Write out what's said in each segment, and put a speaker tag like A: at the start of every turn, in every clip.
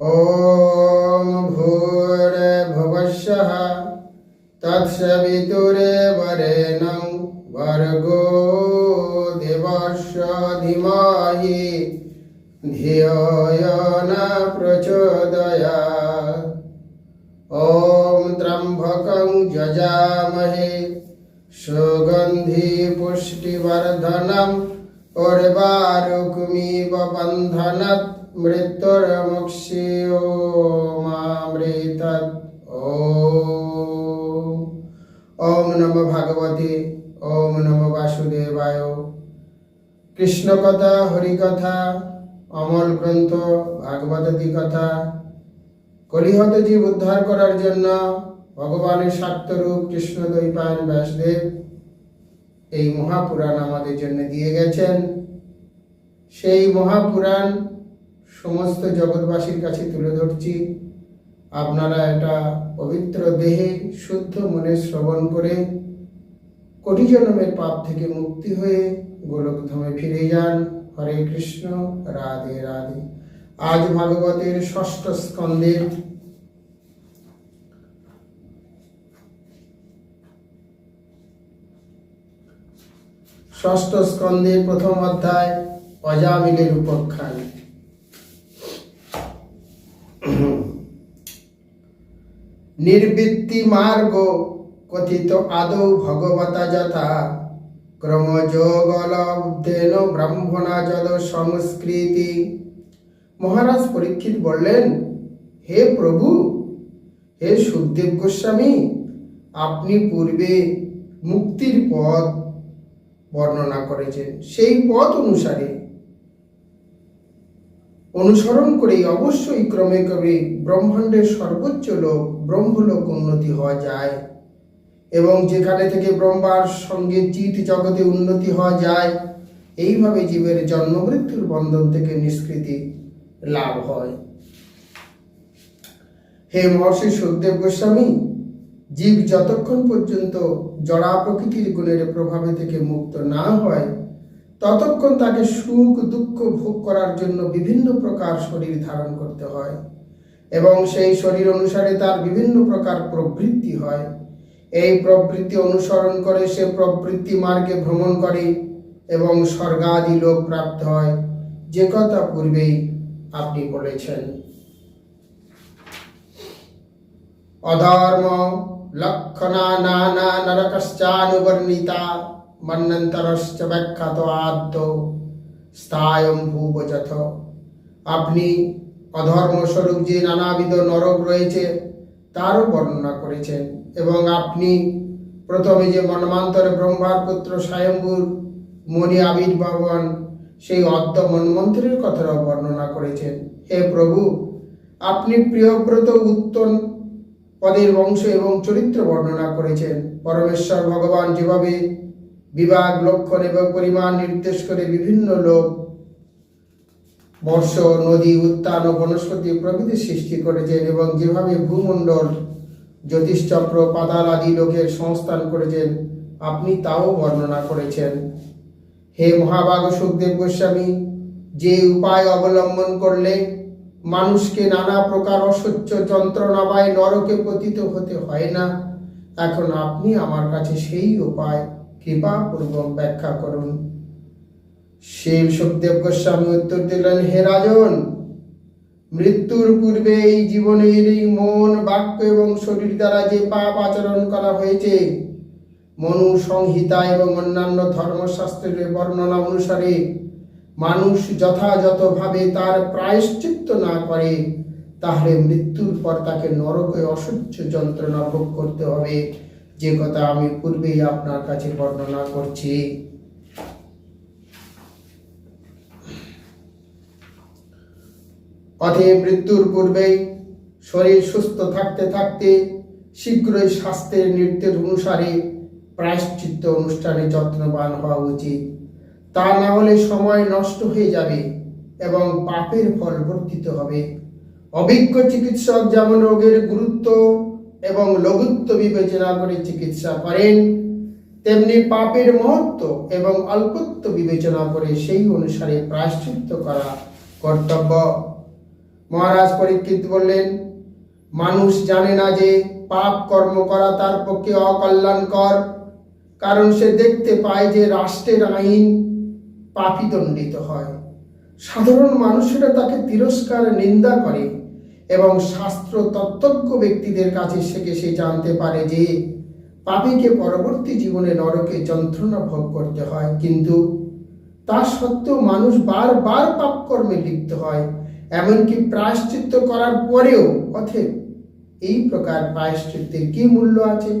A: ॐ भूर्भुवस्सः तत्सवितुरेवरेणं भर्गो देवस्य धीमहि धियो यो न प्रचोदयात् ॐ त्र्यम्बकं जजामहे सुगन्धि पुष्टिवर्धनम् उर्वारुकमिव बन्धनत् मृत्युर्मुक्षियो मामृतत् ॐ ॐ नमो भगवते ॐ नमो বাসুদেবায় কৃষ্ণ কথা হরিকথা অমল গ্রন্থ ভাগবতী কথা কলিহত জীব উদ্ধার করার জন্য ভগবানের স্বার্থরূপ কৃষ্ণ দৈপায়ন ব্যাসদেব এই মহাপুরাণ আমাদের জন্য দিয়ে গেছেন সেই মহাপুরাণ সমস্ত জগৎবাসীর কাছে তুলে ধরছি। আপনারা এটা পবিত্র দেহে, শুদ্ধ মনে শ্রবণ করে কোটি জন্মের পাপ থেকে মুক্তি হয়ে গোলকধামে ফিরে যান। হরে কৃষ্ণ, রাধে রাধে। আজ ভাগবতের ষষ্ঠ স্কন্ধের ষষ্ঠ স্কন্ধের প্রথম অধ্যায় অজামিলের উপখ্যান। নির্বৃত্তি মার্গ কথিত আদৌ ভগবতা যথা। ক্রমযোগলব্ধেন ব্রাহ্মণা যদ সংস্কৃতি। মহারাজ পরীক্ষিত বললেন, হে প্রভু, হে সুখদেব গোস্বামী, আপনি পূর্বে মুক্তির পথ বর্ণনা করেছেন। সেই পথ অনুসারে অনুসরণ করেই অবশ্যই ক্রমে ক্রমে ব্রহ্মাণ্ডের সর্বোচ্চ লোক ব্রহ্মলোক উন্নতি হওয়া যায়। এবং যেখানে থেকে ব্রহ্মার সঙ্গে চিত জগতে উন্নতি হওয়া যায়, এইভাবে জীবের জন্ম মৃত্যুর বন্ধন থেকে নিষ্কৃতি লাভ হয়। হে মহর্ষি সুখদেব গোস্বামী, জীব যতক্ষণ পর্যন্ত জড়া প্রকৃতির গুণের প্রভাবে থেকে মুক্ত না হয় ততক্ষণ তাকে সুখ, দুঃখ ভোগ করার জন্য বিভিন্ন প্রকার শরীর ধারণ করতে হয় এবং সেই শরীর অনুসারে তার বিভিন্ন প্রকার প্রবৃত্তি হয়। এই প্রবৃত্তি অনুসরণ করে সে প্রবৃত্তি মার্গে ভ্রমণ করে এবং স্বর্গাদি লোক প্রাপ্ত হয়। যে কথা পূর্বেই আপনি বলেছেন। অধর্ম লক্ষণা নানা নরকশ্চানুবর্ণিতা মন্নন্তরশ্চ ব্যাখ্যাত আদ্য স্থায়ম ভূবযথ আপনি অধর্ম স্বরূপ যে নানাবিধ নরক রয়েছে তারও বর্ণনা করেছেন এবং আপনি প্রথমে যে মন্মান্তরে ব্রহ্মার পুত্র স্বয়ম্ভুর মণি আবির্ভাবন সেই অদ্য মন্মন্ত্রের কথাও বর্ণনা করেছেন হে প্রভু, আপনি প্রিয়ব্রত উত্তম পদের বংশ এবং চরিত্র বর্ণনা করেছেন। পরমেশ্বর ভগবান যেভাবে বিভাগ, লক্ষণ এবং পরিমাণ নির্দেশ করে বিভিন্ন লোক বর্ষ নদী উত্তান ও বনস্পতি প্রভৃতি সৃষ্টি করেছেন এবং যেভাবে ভূমণ্ডল, জ্যোতিষচক্র, পাতাল আদি লোকের সংস্থান করেছেন, আপনি তাও বর্ণনা করেছেন। হে মহাভাগ সুখদেব গোস্বামী, যে উপায় অবলম্বন করলে মানুষকে নানা প্রকার অসহ্য যন্ত্রণা যন্ত্রণাবায় নরকে পতিত হতে হয় না, এখন আপনি আমার কাছে সেই উপায় কৃপাপূর্বক ব্যাখ্যা করুন। শিব সুখদেব গোস্বামী উত্তর দিলেন, হে রাজন, মৃত্যুর পূর্বে এই জীবনের এই মন, বাক্য এবং শরীর দ্বারা যে পাপ আচরণ করা হয়েছে, মনু সংহিতা এবং অন্যান্য ধর্মশাস্ত্রের বর্ণনা অনুসারে মানুষ যথাযথভাবে তার প্রায়শ্চিত্ত না করে, তাহলে মৃত্যুর পর তাকে নরকে অসহ্য যন্ত্রণা ভোগ করতে হবে। যে কথা আমি পূর্বেই আপনার কাছে বর্ণনা করছি। অতএব মৃত্যুর পূর্বেই শরীর সুস্থ থাকতে থাকতে শীঘ্রই স্বাস্থ্যের নির্দেশ অনুসারে প্রায়শ্চিত্ত অনুষ্ঠানে যত্নবান হওয়া উচিত। তা না হলে সময় নষ্ট হয়ে যাবে এবং পাপের ফল বর্তিত হবে। অভিজ্ঞ চিকিৎসক যেমন রোগের গুরুত্ব এবং লঘুত্ব বিবেচনা করে চিকিৎসা করেন। তেমনি পাপের মহত্ব এবং অল্পত্ব বিবেচনা করে সেই অনুসারে প্রায়শ্চিত্ত করা কর্তব্য। মহারাজ পরীক্ষিত বললেন, মানুষ জানে না যে পাপ কর্ম করা তার পক্ষে অকল্যাণকর, কারণ সে দেখতে পায় যে রাষ্ট্রের আইন পাপী দণ্ডিত হয়। সাধারণ মানুষেরা তাকে তিরস্কার, নিন্দা করে। এবং শাস্ত্র তত্ত্বজ্ঞ ব্যক্তিদের কাছে থেকে সে জানতে পারে যে পাপীকে পরবর্তী জীবনে নরকে যন্ত্রণা ভোগ করতে হয়। কিন্তু তা সত্ত্বেও মানুষ বারবার পাপ কর্মে লিপ্ত হয়। এমনকি প্রায়শ্চিত্ত করার পরেও অথেব এই প্রকার প্রায়শ্চিত্তের কি মূল্য আছে?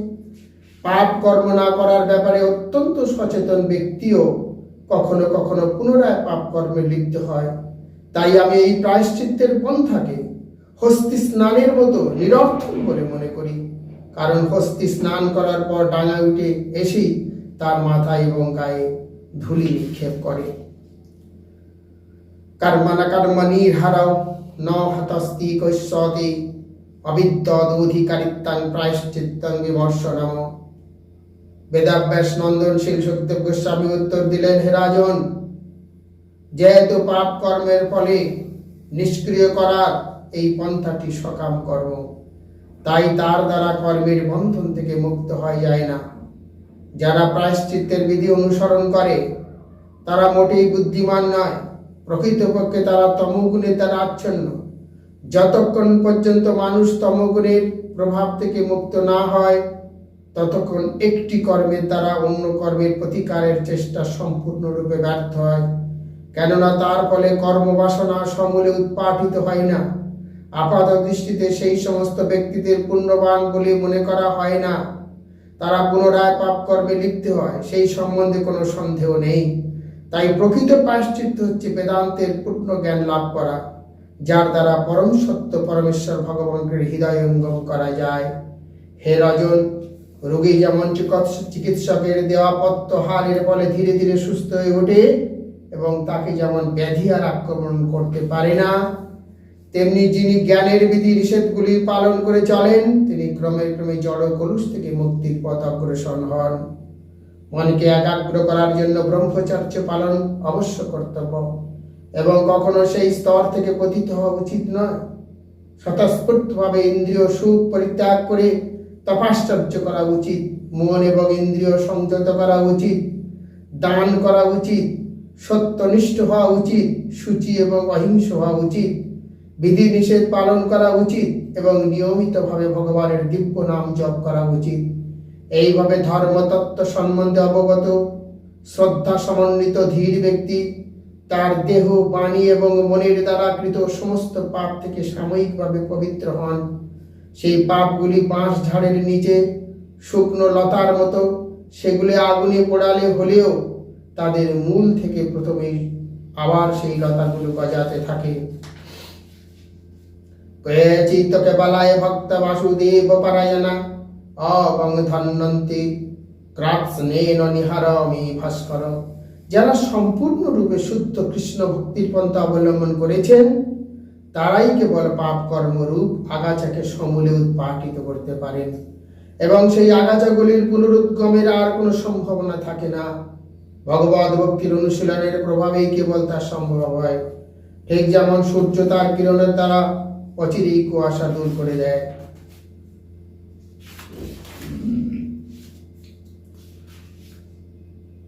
A: পাপ কর্ম না করার ব্যাপারে অত্যন্ত সচেতন ব্যক্তিও কখনো কখনো পুনরায় পাপ কর্মে লিপ্ত হয়। তাই আমি এই প্রায়শ্চিত্তের পন্থাকে হস্তি স্নানের মতো নিরর্থক বলে মনে করি। কারণ হস্তি স্নান করার পর ডাঙায় উঠে এসেই তার মাথায় এবং গায়ে ধুলি নিক্ষেপ করে। কর্মণ কর্মণি হারাও ন হতস্তি কৈশ্বতে অবিদ্যদধিকারিত্বাং প্রায়শ্চিত্তং বিমর্শনম বেদাভ্যাস নন্দনশীল সুখদেব গোস্বামী উত্তর দিলেন, হে রাজন, যেহেতু পাপ কর্মের ফলে নিষ্ক্রিয় করার এই পন্থাটি সকাম কর্ম। তাই তার দ্বারা কর্মের বন্ধন থেকে মুক্ত হয়ে যায় না। যারা প্রায়শ্চিত্তের বিধি অনুসরণ করে, তারা মোটেই বুদ্ধিমান নয়। প্রকৃতপক্ষে তারা তমগুণে তারা আচ্ছন্ন যতক্ষণ পর্যন্ত মানুষ তমগুণের প্রভাব থেকে মুক্ত না হয়, ততক্ষণ একটি কর্মের দ্বারা অন্য কর্মের প্রতিকারের চেষ্টা সম্পূর্ণরূপে ব্যর্থ হয়। কেননা তার ফলে কর্মবাসনা সমূলে উৎপাটিত হয় না। আপাত দৃষ্টিতে সেই সমস্ত ব্যক্তিদের পুণ্যবান বলে মনে করা হয় না। তারা পুনরায় পাপ কর্মে লিপ্ত হয়, সেই সম্বন্ধে কোনো সন্দেহ নেই। তাই প্রকৃত প্রায়শ্চিত্ত হচ্ছে বেদান্তের পূর্ণ জ্ঞান লাভ করা, যার দ্বারা পরম সত্য পরমেশ্বর ভগবানকে হৃদয়ঙ্গম করা যায়। হে রজন, রোগী যেমন চিকিৎস- চিকিৎসকের দেওয়া পত্য হারের ফলে ধীরে ধীরে সুস্থ হয়ে ওঠে, এবং তাকে যেমন ব্যাধি আর আক্রমণ করতে পারে না তেমনি যিনি জ্ঞানের বিধি নিষেধগুলি পালন করে চলেন, তিনি ক্রমে ক্রমে জড় কলুষ থেকে মুক্তির পথ অগ্রসর হন। মনকে একাগ্র করার জন্য ব্রহ্মচর্য পালন অবশ্য কর্তব্য, এবং কখনো সেই স্তর থেকে পতিত হওয়া উচিত নয়। স্বতঃস্ফূর্তভাবে ইন্দ্রিয় সুখ পরিত্যাগ করে তপাশ্চর্য করা উচিত, মন এবং ইন্দ্রিয় সংযত করা উচিত, দান করা উচিত, সত্যনিষ্ঠ হওয়া উচিত, সূচি এবং অহিংস হওয়া উচিত। বিধি নিষেধ পালন করা উচিত এবং নিয়মিতভাবে ভগবানের দিব্য নাম জপ করা উচিত। এইভাবে ধর্মতত্ত্ব সম্বন্ধে অবগত, শ্রদ্ধা সমন্বিত ধীর ব্যক্তি তার দেহ, বাণী এবং মনের দ্বারা কৃত সমস্ত পাপ থেকে সাময়িকভাবে পবিত্র হন। সেই পাপগুলি বাঁশ ঝাড়ের নিচে, শুকনো লতার মতো, সেগুলি আগুনে পোড়ালে হলেও তাদের মূল থেকে প্রথমেই আবার সেই লতাগুলো গজাতে থাকে। কেচিত কেবলায় ভক্ত বাসুদেব পরায়ণা অবং ধন্যন্তি ক্রাৎস্নেন নিহারমি ভাস্কর যারা সম্পূর্ণরূপে শুদ্ধ কৃষ্ণ ভক্তির পন্থা অবলম্বন করেছেন, তারাই কেবল পাপ কর্মরূপ আগাছাকে সমূলে উৎপাটিত করতে পারেন। এবং সেই আগাছাগুলির পুনরুদ্গমের আর কোনো সম্ভাবনা থাকে না। ভগবত ভক্তির অনুশীলনের প্রভাবেই কেবল তা সম্ভব হয়। ঠিক যেমন সূর্য তার কিরণের দ্বারা অচিরেই কুয়াশা দূর করে দেয়।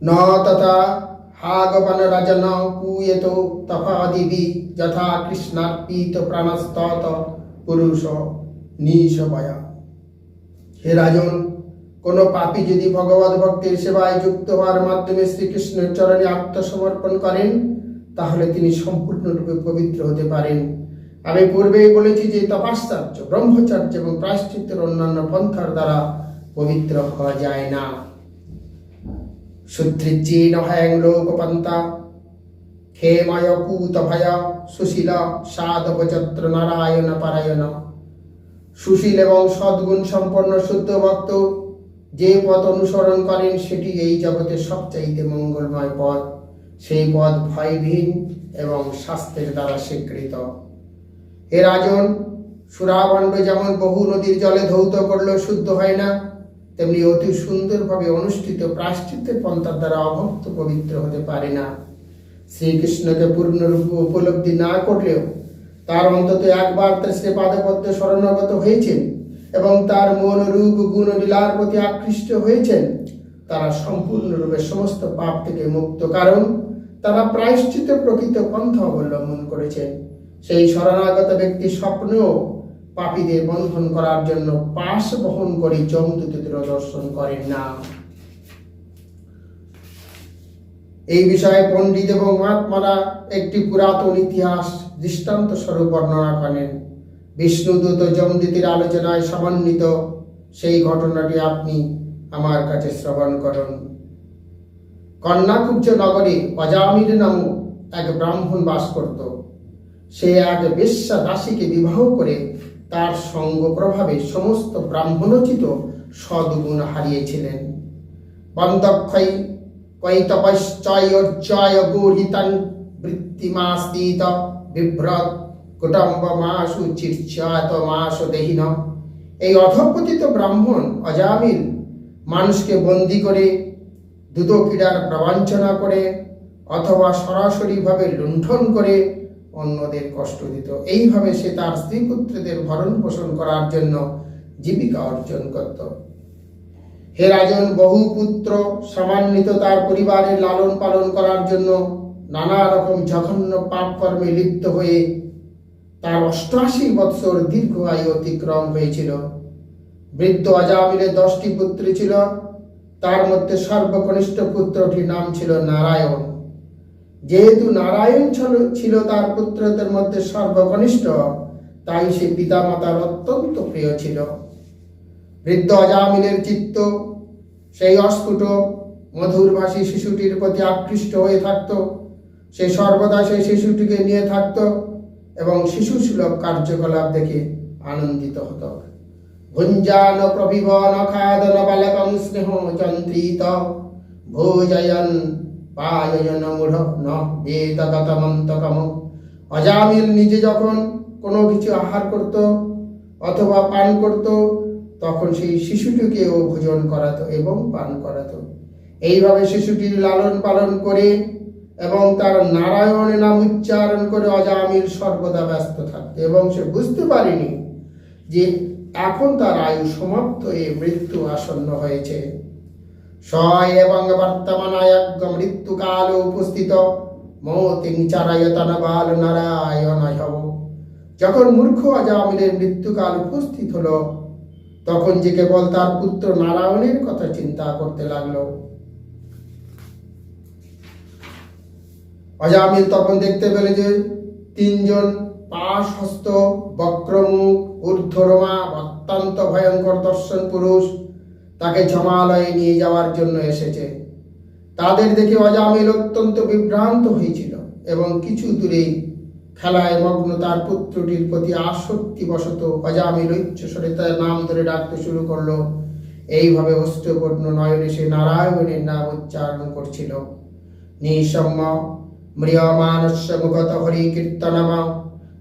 A: ন তথা হাগবন রজন পূয়ত তফাদিবি যথা কৃষ্ণার্পিত প্রাণস্তত পুরুষ নিশবয়া হে রাজন, কোন পাপী যদি ভগবত ভক্তির সেবায় যুক্ত হওয়ার মাধ্যমে শ্রীকৃষ্ণের চরণে আত্মসমর্পণ করেন, তাহলে তিনি সম্পূর্ণরূপে পবিত্র হতে পারেন। আমি পূর্বেই বলেছি যে তপাশ্চর্য, ব্রহ্মচর্য এবং প্রায়শ্চিত্তের অন্যান্য পন্থার দ্বারা পবিত্র হওয়া যায় না। শুদ্ধিজ্জীন হ্যাং লোকপন্থা, ক্ষেময় পূত ভয়, সুশীল সাধব নারায়ণ পারায়ণ। সুশীল এবং সদ্গুণ সম্পন্ন শুদ্ধ ভক্ত, যে পথ অনুসরণ করেন সেটি এই জগতের সবচাইতে মঙ্গলময় পথ। সেই পথ ভয়বিহীন এবং স্বাস্থ্যের দ্বারা স্বীকৃত। হে রাজন, সুরাবণ্ড যেমন বহু নদীর জলে ধৌত করলেও শুদ্ধ হয় না, তেমনি অতি সুন্দরভাবে অনুষ্ঠিত প্রায়শ্চিত্তের পন্থার দ্বারা অভক্ত পবিত্র হতে পারে না। শ্রীকৃষ্ণকে পূর্ণরূপে উপলব্ধি না করলেও তার অন্তত একবার সে পাদপদ্মে শরণাগত হয়েছেন এবং তার মন রূপ গুণ লীলার প্রতি আকৃষ্ট হয়েছেন, তারা সম্পূর্ণরূপে সমস্ত পাপ থেকে মুক্ত, কারণ তারা প্রায়শ্চিত প্রকৃত পন্থা অবলম্বন করেছেন। সেই শরণাগত ব্যক্তি স্বপ্নেও পাপীদের বন্ধন করার জন্য পাশ বহন করে যমদূতদের দর্শন করেন না। এই বিষয়ে পণ্ডিত এবং মহাত্মারা একটি পুরাতন ইতিহাস দৃষ্টান্ত স্বরূপ বর্ণনা করেন। বিষ্ণুদূত যমদূতের আলোচনায় সমন্বিত সেই ঘটনাটি আপনি আমার কাছে শ্রবণ করুন। কন্যাকুব্জ নগরে অজামির নামক এক ব্রাহ্মণ বাস করত। সে এক বেশ্যা দাসীকে বিবাহ করে তার সঙ্গ প্রভাবে সমস্ত ব্রাহ্মণোচিত সদ্গুণ হারিয়েছিলেন। বন্দক্ষয় কৈতপশ্চয়োর্জয় গূঢ়িতং বৃত্তিমাস্তিত বিভ্রত কুটুম্ব মাসু চির্চাত মাসু দেহিন। এই অধপতিত ব্রাহ্মণ অজামিল মানুষকে বন্দি করে দুটো ক্রীড়ার প্রবঞ্চনা করে, অথবা সরাসরিভাবে লুণ্ঠন করে অন্যদের কষ্ট দিত। এইভাবে সে তার স্ত্রী পুত্রদের ভরণ পোষণ করার জন্য জীবিকা অর্জন করত। হে রাজন, বহু পুত্র সমান্বিত তার পরিবারের লালন পালন করার জন্য নানা রকম জঘন্য পাপ কর্মে লিপ্ত হয়ে তার অষ্টআশি বৎসর দীর্ঘ আয়ু অতিক্রম হয়েছিল। বৃদ্ধ আজামিলের দশটি পুত্র ছিল। তার মধ্যে সর্বকনিষ্ঠ পুত্রটির নাম ছিল নারায়ণ। যেহেতু নারায়ণ ছিল- তার পুত্রদের মধ্যে সর্বকনিষ্ঠ, তাই সে পিতামাতার অত্যন্ত প্রিয় ছিল। বৃদ্ধ অজামিলের চিত্ত, সেই অস্ফুট, মধুরভাষী শিশুটির প্রতি আকৃষ্ট হয়ে থাকত। সে সর্বদা সেই শিশুটিকে নিয়ে থাকত এবং শিশু সুলভ কার্যকলাপ দেখে আনন্দিত হতো। ভুঞ্জান খাদন বালকং স্নেহ যন্ত্রিত ভোজয়ন অজামিল নিজে যখন কোনো কিছু আহার করত অথবা পান করত, তখন সেই শিশুটিকেও ভোজন করাতো এবং পান করাতো। এইভাবে শিশুটির লালন পালন করে এবং তার নারায়ণ নাম উচ্চারণ করে অজামিল সর্বদা ব্যস্ত থাকতো এবং সে বুঝতে পারেনি যে এখন তার আয়ু সমাপ্ত হয়ে মৃত্যু আসন্ন হয়েছে। স এবং বর্তমানায়জ্ঞ মৃত্যুকাল উপস্থিত। মৌতিং চারায়তন বাল নারায়ণ যখন মূর্খ আজামিলের মৃত্যুকাল উপস্থিত হলো, তখন যে কেবল তার পুত্র নারায়ণের কথা চিন্তা করতে লাগল। অজামিল তখন দেখতে পেলে যে তিনজন পাশ হস্ত বক্রমুখ, ঊর্ধ্বরমা, অত্যন্ত ভয়ঙ্কর দর্শন পুরুষ তাকে জমালয়ে নিয়ে যাওয়ার জন্য এসেছে। তাদের দেখে অজামিল অত্যন্ত বিভ্রান্ত হয়েছিল এবং কিছু দূরেই খেলায় মগ্ন তার পুত্রটির প্রতি আসক্তি বশত অজামিল উচ্চস্বরে তার নাম ধরে ডাকতে শুরু করল। এইভাবে অষ্টপূর্ণ নয়নে সে নারায়ণের নাম উচ্চারণ করছিল। নিঃসম্য ম্রিয়মানস্য হরি কীর্তনম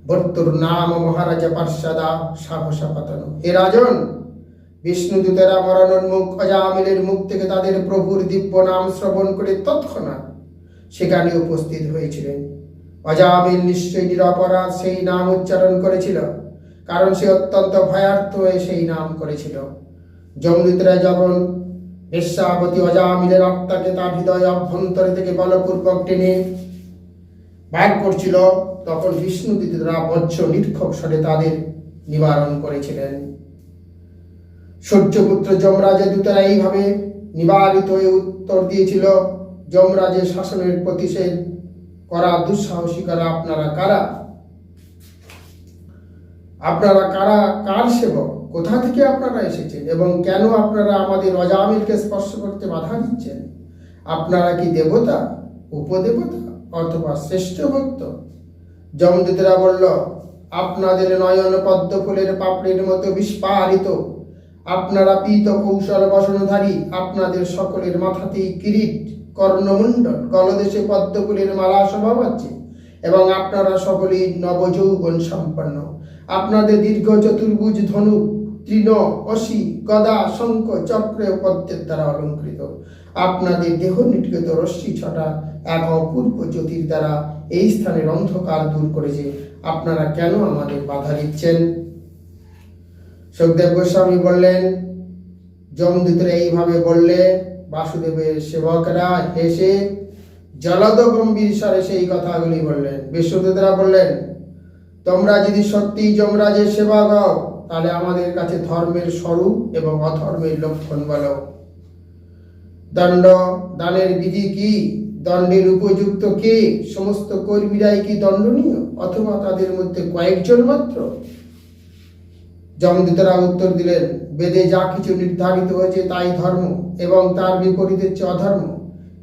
A: বর্তুর নাম মহারাজ পার্ষদা সাহসা পাতন হে রাজন! বিষ্ণুদূতেরা মরণোন্মুখ অজামিলের মুখ থেকে তাদের প্রভুর দিব্য নাম শ্রবণ করে তৎক্ষণাৎ সেখানে উপস্থিত হয়েছিলেন। অজামিল নিশ্চয়ই নিরপরাধ, সেই নাম উচ্চারণ করেছিল, কারণ সে অত্যন্ত ভয়ার্থ হয়ে সেই নাম করেছিল। যমদূতরা যখন বেশ্যাবতী অজামিলের আত্মাকে তার হৃদয় অভ্যন্তরে থেকে বলপূর্বক টেনে বার করছিল, তখন বিষ্ণুদূতরা বজ্র নিরীক্ষক স্বরে তাদের নিবারণ করেছিলেন। সূর্যপুত্র যমরাজের দূতেরা এইভাবে নিবারিত হয়ে উত্তর দিয়েছিল, যমরাজের শাসনের প্রতিষেধ করা দুঃসাহসিকারা আপনারা কারা? আপনারা কারা? কার সেবক? কোথা থেকে আপনারা এসেছেন? এবং কেন আপনারা আমাদের অজামিলকে স্পর্শ করতে বাধা দিচ্ছেন? আপনারা কি দেবতা, উপদেবতা অথবা শ্রেষ্ঠ ভক্ত? যমদূতেরা বলল, আপনাদের নয়ন পদ্ম ফুলের পাপড়ির মতো বিস্পারিত আপনারা পীত কৌশল বসনধারী, আপনাদের সকলের মাথাতেই কিরিট কর্ণমুণ্ডল গলদেশে পদ্ম ফুলের মালা শোভা পাচ্ছে এবং আপনারা সকলেই নবযৌবন সম্পন্ন। আপনাদের দীর্ঘ চতুর্ভুজ ধনু তৃণ, অসি, গদা, শঙ্খ, চক্র, পদ্মের দ্বারা অলঙ্কৃত। আপনাদের দেহ নির্গত রশ্মি ছটা এক অপূর্ব জ্যোতির দ্বারা এই স্থানের অন্ধকার দূর করেছে। আপনারা কেন আমাদের বাধা দিচ্ছেন? সুখদেব গোস্বামী বললেন যমদূতরা এইভাবে বললে, বাসুদেবের সেবকরা হেসে জলদ গম্ভীর স্বরে সেই কথাগুলি বললেন। বিশ্বদূতরা বললেন, তোমরা যদি সত্যি যমরাজের সেবা গাও তাহলে আমাদের কাছে ধর্মের স্বরূপ এবং অধর্মের লক্ষণ বলো। দণ্ড দানের বিধি কি? দণ্ডের উপযুক্ত কে? সমস্ত কর্মীরাই কি দণ্ডনীয়? অথবা তাদের মধ্যে কয়েকজন মাত্র? যমদূতরা উত্তর দিলেন, বেদে যা কিছু নির্ধারিত হয়েছে তাই ধর্ম এবং তার বিপরীত হচ্ছে অধর্ম।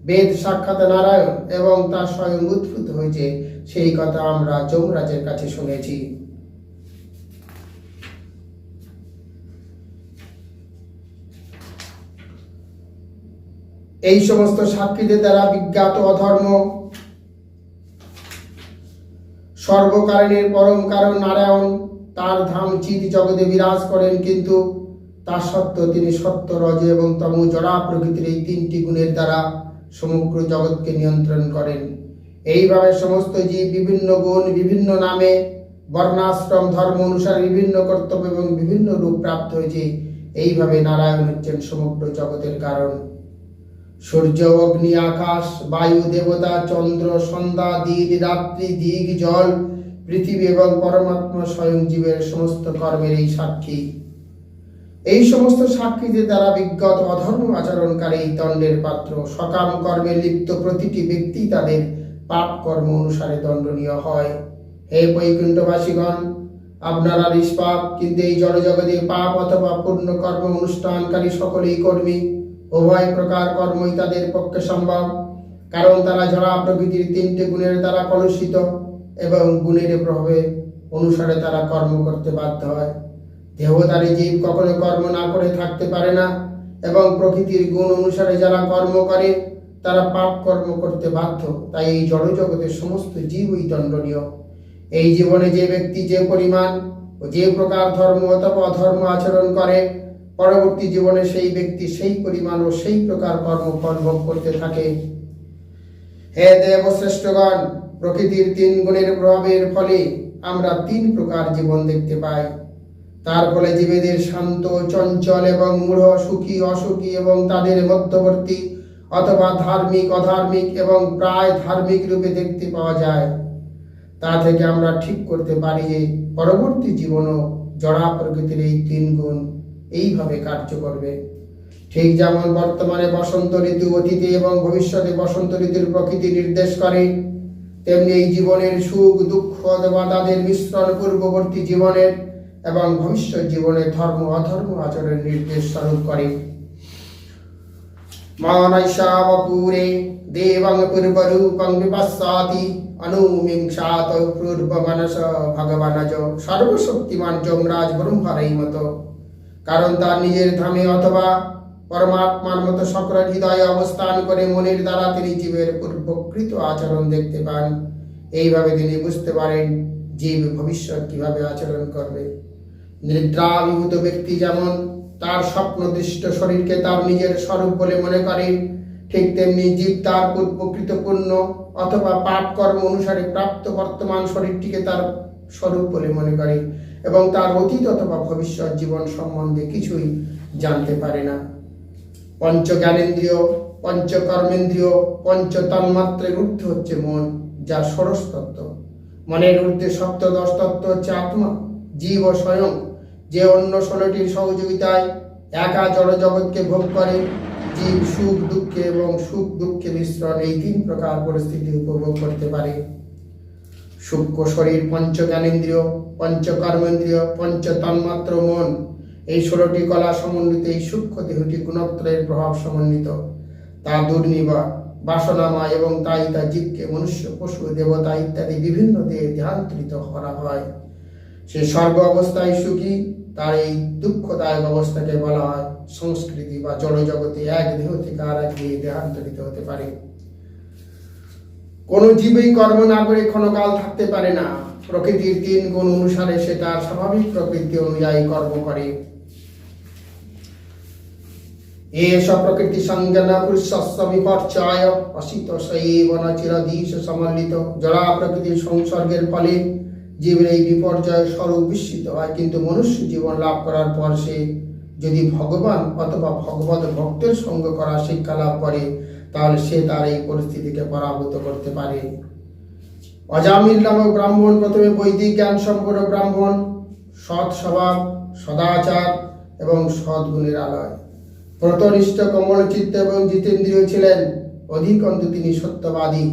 A: বেদ সাক্ষাৎ নারায়ণ এবং তার স্বয়ং উদ্ভূত হয়েছে, সেই কথা আমরা যমরাজের কাছে শুনেছি। এই সমস্ত সাক্ষীদের দ্বারা বিজ্ঞাত অধর্ম। সর্বকারণের পরম কারণ নারায়ণ তার ধাম চিত জগতে বিরাজ করেন, কিন্তু তা সত্ত্বেও তিনি সত্য রজ এবং তম জড়া প্রকৃতির এই তিনটি গুণের দ্বারা সমগ্র জগৎকে নিয়ন্ত্রণ করেন। এইভাবে সমস্ত জীব বিভিন্ন গুণ, বিভিন্ন নামে বর্ণাশ্রম, ধর্ম অনুসারে বিভিন্ন কর্তব্য এবং বিভিন্ন রূপ প্রাপ্ত হয়েছে। এইভাবে নারায়ণ হচ্ছেন সমগ্র জগতের কারণ। সূর্য, অগ্নি, আকাশ, বায়ু, দেবতা, চন্দ্র, সন্ধ্যা, দিন, রাত্রি, দিক, জল পৃথিবী এবং পরমাত্মা স্বয়ং জীবের সমস্ত কর্মের এই সাক্ষী। এই সমস্ত সাক্ষীদের দ্বারা বিজ্ঞত অধর্ম আচরণকারী দণ্ডের পাত্র। সকাম কর্মে লিপ্ত প্রতিটি ব্যক্তি তাদের পাপ কর্ম অনুসারে দণ্ডনীয় হয়। হে বৈকুণ্ঠবাসীগণ, আপনারা নিষ্পাপ, কিন্তু এই জড়জগতে পাপ অথবা পূর্ণ কর্ম অনুষ্ঠানকারী সকলেই কর্মী। উভয় প্রকার কর্মই তাদের পক্ষে সম্ভব, কারণ তারা জড়া প্রকৃতির তিনটে গুণের দ্বারা কলুষিত। এবং গুণের প্রভাবে অনুসারে তারা কর্ম করতে বাধ্য হয়। দেহধারী জীব কখনো কর্ম না করে থাকতে পারে না এবং প্রকৃতির গুণ অনুসারে যারা কর্ম করে, তারা পাপ কর্ম করতে বাধ্য। তাই এই জড়জগতের সমস্ত জীবই দণ্ডনীয়। এই জীবনে যে ব্যক্তি যে পরিমাণ ও যে প্রকার ধর্ম অথবা অধর্ম আচরণ করে, পরবর্তী জীবনে সেই ব্যক্তি সেই পরিমাণ ও সেই প্রকার কর্ম কর্ম করতে থাকে। হে দেব শ্রেষ্ঠগণ প্রকৃতির তিন গুণের প্রভাবের ফলে আমরা তিন প্রকার জীবন দেখতে পাই। তার ফলে জীবেদের শান্ত, চঞ্চল এবং মূঢ়, সুখী, অসুখী এবং তাদের মধ্যবর্তী অথবা ধার্মিক, অধার্মিক এবং প্রায় ধার্মিক রূপে দেখতে পাওয়া যায়। তা থেকে আমরা ঠিক করতে পারি যে পরবর্তী জীবনও জড়া প্রকৃতির এই তিন গুণ এইভাবে কার্য করবে। ঠিক যেমন বর্তমানে বসন্ত ঋতু অতীতে এবং ভবিষ্যতে বসন্ত ঋতুর প্রকৃতি নির্দেশ করে তেমনি এই জীবনের সুখ, দুঃখ অথবা তাদের মিশ্রণ পূর্ববর্তী জীবনের এবং ভবিষ্যৎ জীবনের ধর্ম, অধর্ম আচরণের নির্দেশ স্বরূপ করে। দেবং পূর্বরূপং অনুমিংসাত পূর্বমনস ভগবানজ। সর্বশক্তিমান যমরাজ ব্রহ্মারই মতো। কারণ তার নিজের ধামে অথবা পরমাত্মার মতো সকল হৃদয়ে অবস্থান করে মনের দ্বারা তিনি জীবের পূর্বকৃত আচরণ দেখতে পান। এইভাবে তিনি বুঝতে পারেন জীব ভবিষ্যৎ কীভাবে আচরণ করবে। নিদ্রাবিভূত ব্যক্তি যেমন তার স্বপ্নদৃষ্ট শরীরকে তার নিজের স্বরূপ বলে মনে করে, ঠিক তেমনি জীব তার পূর্বকৃত পুণ্য অথবা পাপ কর্ম অনুসারে প্রাপ্ত বর্তমান শরীরটিকে তার স্বরূপ বলে মনে করে এবং তার অতীত অথবা ভবিষ্যৎ জীবন সম্বন্ধে কিছুই জানতে পারে না। পঞ্চ জ্ঞানেন্দ্রিয় পঞ্চ কর্মেন্দ্রিয় পঞ্চ তন্মাত্রের ঊর্ধ্বে হচ্ছে মন, যা ষোড়শ তত্ত্ব। মনের ঊর্ধ্বে সপ্তদশ তত্ত্ব হচ্ছে আত্মা, জীব ও স্বয়ং। যে অন্য ষোলোটির সহযোগিতায় একা জড় জগৎকে ভোগ করে, জীব সুখ দুঃখে এবং সুখ দুঃখে মিশ্রণ এই তিন প্রকার পরিস্থিতি উপভোগ করতে পারে। সূক্ষ্ম শরীর পঞ্চ জ্ঞানেন্দ্রিয় পঞ্চ কর্মেন্দ্রিয় পঞ্চ তন্মাত্র মন এই ষোলোটি কলা সমন্বিত, এই সূক্ষ্ম দেহটি গুণত্রের প্রভাব সমন্বিত। তা দুর্নিবা, বাসনামা এবং তাই তা জীবকে মনুষ্য, পশু, দেবতা ইত্যাদি বিভিন্ন দেহে ধ্যান্তরিত করা হয়। সে স্বর্গ অবস্থায় সুখী, তার এই দুঃখদায়ক অবস্থাকে বলা হয় সংস্কৃতি বা জড়জগতে এক দেহ থেকে আর এক দেহে দেহান্তরিত হতে পারে। কোন জীবই কর্ম না করে ক্ষণকাল থাকতে পারে না। প্রকৃতির তিন গুণ অনুসারে সে তার স্বাভাবিক প্রকৃতি অনুযায়ী কর্ম করে। এষ প্রকৃতি সংজ্ঞান পুরুষস্য বিপর্চয় অসিত শৈব চিরদীশ সমন্বিত। জড়া প্রকৃতির সংসর্গের ফলে জীবের এই বিপর্যয় স্বরূপ বিস্মিত হয়, কিন্তু মনুষ্য জীবন লাভ করার পর সে যদি ভগবান অথবা ভগবত ভক্তের সঙ্গ করা শিক্ষা লাভ করে, তাহলে সে তার এই পরিস্থিতিকে পরাভূত করতে পারে। অজামিল নামক ব্রাহ্মণ প্রথমে বৈদিক জ্ঞান সম্পন্ন ব্রাহ্মণ সৎ স্বভাব সদাচার এবং সদ্গুণের আলয়। প্রতনিষ্ঠ কমল চিত্ত এবং জিতেন্দ্রীয় ছিলেন। অধিকন্তু তিনি সত্যবাদী,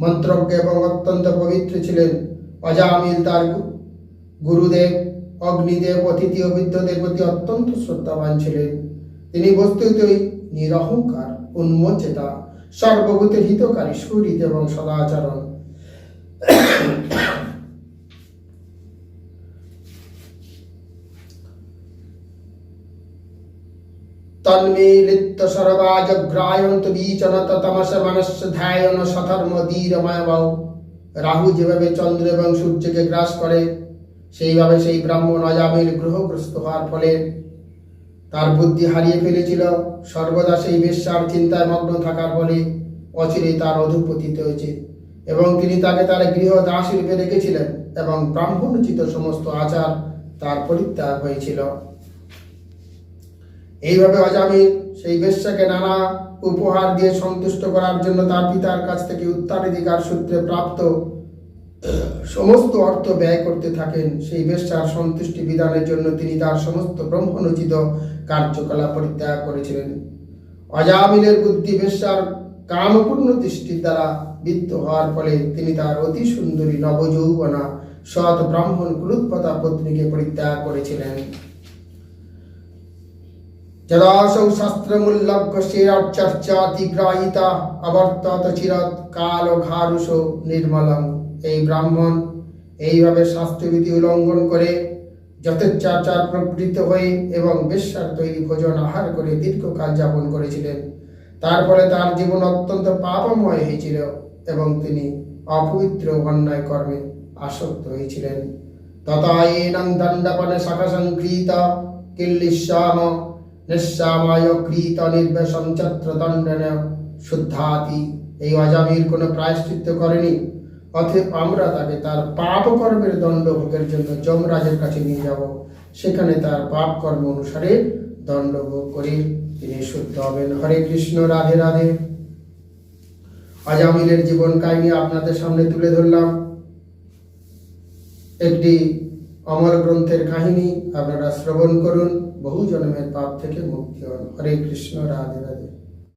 A: মন্ত্রজ্ঞ এবং অত্যন্ত পবিত্র ছিলেন। অজামিল তার গুরুদেব, অগ্নিদেব, অতিথি ও বৃদ্ধদের প্রতি অত্যন্ত শ্রদ্ধাবান ছিলেন। তিনি বস্তুতই নিরহংকার, উন্মোচেতা, সর্বভূতের হিতকারী সুরিত এবং সদাচরণ। তন্মেলিত সর্বাজগ্রায়ন্ত বীচনত তমস মনস্য ধ্যায়ন সধর্ম ধীরময় বাউ রাহু যেভাবে চন্দ্র এবং সূর্যকে গ্রাস করে, সেইভাবে সেই ব্রাহ্মণ অজামিল গ্রহগ্রস্ত হওয়ার ফলে তার বুদ্ধি হারিয়ে ফেলেছিল। সর্বদা সেই বেশ্যার চিন্তায় মগ্ন থাকার ফলে অচিরে তার অধুপতিত হয়েছে এবং তিনি তাকে তার গৃহ দাসী রূপে রেখেছিলেন এবং ব্রাহ্মণোচিত সমস্ত আচার তার পরিত্যাগ হয়েছিল। এইভাবে অজামিল সেই বেশ্যাকে নানা উপহার দিয়ে সন্তুষ্ট করার জন্য তার পিতার কাছ থেকে উত্তরাধিকার সূত্রে প্রাপ্ত সমস্ত অর্থ ব্যয় করতে থাকেন। সেই বেশ্যার সন্তুষ্টি বিধানের জন্য তিনি তার সমস্ত ব্রহ্মণোচিত কার্যকলাপ পরিত্যাগ করেছিলেন। অজামিলের বুদ্ধি বেশ্যার কামপূর্ণ দৃষ্টির দ্বারা বিত্ত হওয়ার ফলে তিনি তার অতি সুন্দরী নবযৌবনা সৎ ব্রাহ্মণ কুলুৎপতা পত্নীকে পরিত্যাগ করেছিলেন। যদাসৌ শাস্ত্রমূল্লভ্য শিরচর্চাতিগ্রাহিতা অবর্তত চিরত কাল ও ঘারুষ নির্মলং এই ব্রাহ্মণ এইভাবে শাস্ত্রবিধি উল্লঙ্ঘন করে যথেচ্ছাচার প্রবৃত্ত হয়ে এবং বেশ্যার তৈরি ভোজন আহার করে দীর্ঘকাল যাপন করেছিলেন। তার ফলে তার জীবন অত্যন্ত পাপময় হয়েছিল এবং তিনি অপবিত্র অন্যায় কর্মে আসক্ত হয়েছিলেন। তথা এনং দণ্ডপনে শাখা সংকৃত কিল্লিশ্যাম নিঃশ্যামায় কৃত নির্বেশম চত্রদণ্ডন শুদ্ধাতি এই অজামির কোনো প্রায়শ্চিত্ত করেনি। অতএব আমরা তাকে তার পাপ কর্মের দণ্ড ভোগের জন্য যমরাজের কাছে নিয়ে যাব। সেখানে তার পাপ কর্ম অনুসারে দণ্ড ভোগ করে তিনি শুদ্ধ হবেন। হরে কৃষ্ণ, রাধে রাধে। অজামিলের জীবন কাহিনী আপনাদের সামনে তুলে ধরলাম। একটি অমর গ্রন্থের কাহিনী আপনারা শ্রবণ করুন। বহু জন্মের পাপ থেকে মুক্তি হন হরে কৃষ্ণ রাধে রাধে